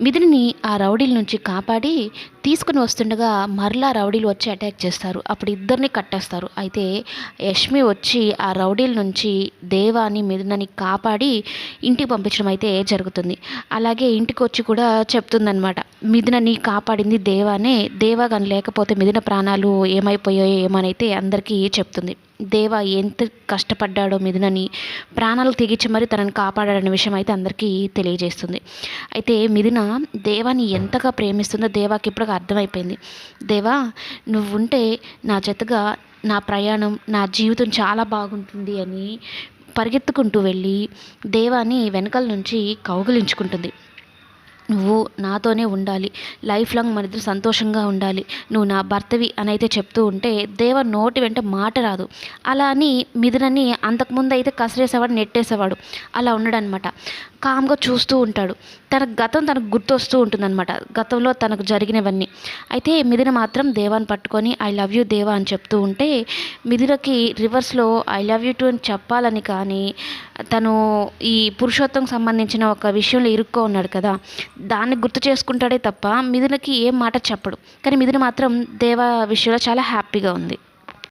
మిథుని ఆ రౌడీల నుంచి కాపాడి తీసుకుని వస్తుండగా మరలా రౌడీలు వచ్చి అటాక్ చేస్తారు. అప్పుడు ఇద్దరిని కట్టేస్తారు. అయితే యష్మి వచ్చి ఆ రౌడీల నుంచి దేవాని మిథునని కాపాడి ఇంటికి పంపించడం అయితే జరుగుతుంది. అలాగే ఇంటికి వచ్చి కూడా చెప్తుందనమాట మిథునని కాపాడింది దేవానే దేవా కానీ లేకపోతే మిథున ప్రాణాలు ఏమైపోయాయో ఏమనైతే అందరికీ చెప్తుంది. దేవ ఎంత కష్టపడ్డాడో మిథునని ప్రాణాలు తెగించి మరి తనని కాపాడాడనే విషయం అయితే అందరికీ తెలియజేస్తుంది. అయితే మిథున దేవాని ఎంతగా ప్రేమిస్తుందో దేవాకి ఇప్పుడు అర్థమైపోయింది. దేవా నువ్వుంటే నా జతగా నా ప్రయాణం నా జీవితం చాలా బాగుంటుంది అని పరిగెత్తుకుంటూ వెళ్ళి దేవాని వెనకల నుంచి కౌగిలించుకుంటుంది. నువ్వు నాతోనే ఉండాలి. లైఫ్ లాంగ్ మన ఇద్దరు సంతోషంగా ఉండాలి. నువ్వు నా భర్తవి అని అయితే చెప్తూ ఉంటే దేవ నోటి వెంట మాట రాదు. అలా అని మిథునని అంతకుముందు అయితే కసిరేసేవాడు నెట్టేసేవాడు. అలా ఉన్నాడనమాట కామ్గా చూస్తూ ఉంటాడు. తన గతం తనకు గుర్తొస్తూ ఉంటుందన్నమాట. గతంలో తనకు జరిగినవన్నీ. అయితే మిథున మాత్రం దేవాన్ని పట్టుకొని ఐ లవ్ యూ దేవా అని చెప్తూ ఉంటే మిథునకి రివర్స్లో ఐ లవ్ యూ టు అని చెప్పాలని కానీ తను ఈ పురుషోత్తం సంబంధించిన ఒక విషయంలో ఇరుక్కో ఉన్నాడు కదా దాన్ని గుర్తు చేసుకుంటాడే తప్ప మిథునకి ఏం మాట చెప్పడు. కానీ మిథున మాత్రం దేవా విషయంలో చాలా హ్యాపీగా ఉంది.